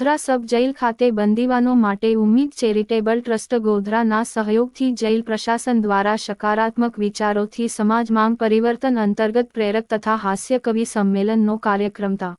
ગોધરા સબ jail ખાતે બંદીવાનો માટે ઉમ્મીદ charitable trust ગોધરાના સહયોગથી જેલ પ્રશાસન દ્વારા સકારાત્મક વિચારોથી સમાજમાં પરિવર્તન અંતર્ગત પ્રેરક તથા હાસ્ય કવિ સંમેલનનો કાર્યક્રમ તા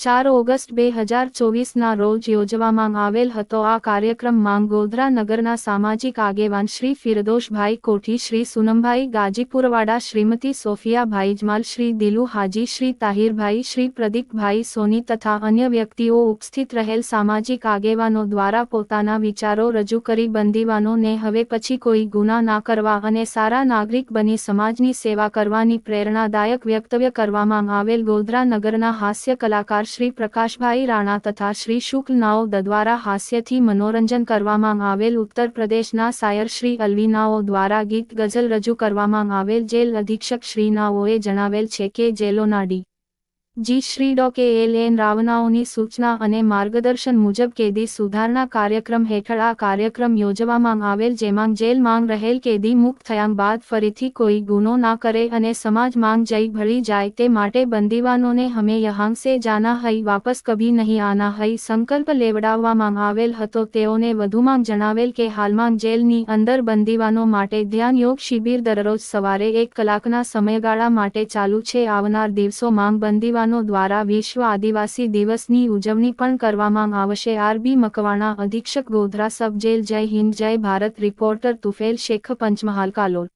ચાર ઓગસ્ટ બે હજાર ચોવીસના રોજ યોજવામાં આવેલ હતો. આ કાર્યક્રમમાં ગોધરા નગરના સામાજિક આગેવાન શ્રી ફિરદોશભાઈ કોઠી, શ્રી સુનમભાઈ ગાજીપુરવાડા શ્રીમતી સોફિયાભાઈ જમાલ શ્રી દિલુ હાજી, શ્રી તાહિરભાઈ, શ્રી પ્રદીપભાઈ સોની તથા અન્ય વ્યક્તિઓ ઉપસ્થિત રહેલ સામાજિક આગેવાનો દ્વારા પોતાના વિચારો રજૂ કરી બંદીવાનોને હવે પછી કોઈ ગુના ના કરવા અને સારા નાગરિક બની સમાજની સેવા કરવાની પ્રેરણાદાયક વ્યક્તવ્ય કરવામાં આવેલ ગોધરા નગરના હાસ્ય કલાકાર શ્રી પ્રકાશભાઈ રાણા તથા શ્રી શુક્લ નાઓ દ્વારા હાસ્યથી મનોરંજન કરવામાં આવેલ ઉત્તર પ્રદેશના સાયર શ્રી અલવીનાઓ દ્વારા ગીત ગઝલ રજૂ કરવામાં આવેલ જેલ અધિક્ષક શ્રીનાઓએ જણાવેલ છે કે જેલોના ડી જી શ્રી ડો કે એલ એન રાવનાઓની સૂચના અને માર્ગદર્શન મુજબ કેદી સુધારણા કાર્યક્રમ હેઠળ આ કાર્યક્રમ યોજવામાં આવેલ જેમાં જેલ માંગ રહેલ કેદી મુક્ત થયા બાદ ફરીથી કોઈ ગુનો ના કરે અને સમાજ માંગ જઈ ભળી જાય તે માટે બંદીવાનોને હમે યહાં સે જાના હઈ, વાપસ કભી નહીં આના હઈ સંકલ્પ લેવડાવવામાં આવેલ હતો. તેઓને વધુમાં જણાવેલ કે હાલમાં જેલની અંદર બંદીવાનો માટે ધ્યાન યોગ શિબિર દરરોજ સવારે એક કલાકના સમયગાળા માટે ચાલુ છે. આવનાર દિવસોમાં બંદીવાનો દ્વારા વિશ્વ આદિવાસી દિવસની ઉજવણી પણ કરવામાં આવશે. આરબી મકવાણા, અધિક્ષક ગોધરા સબ જેલ, જય હિન્દ, જય ભારત, રિપોર્ટર તુફેલ શેખ, પંચમહાલ, કાલોલ.